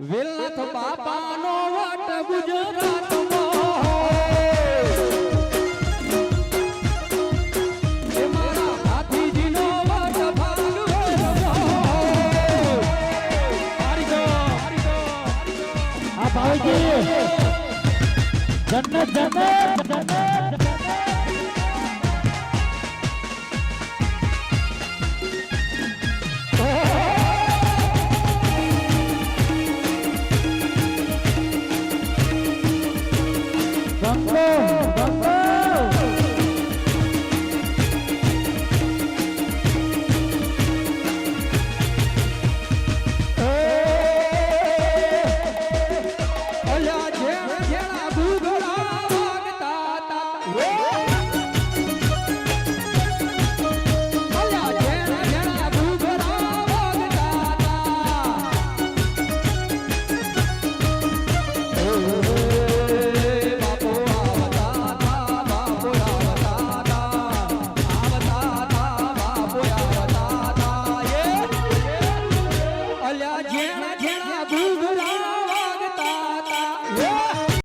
વિલથ બાપાનો વાટ ગુજરાતમાં જન્નત જન્નત જન્નત 네. 번.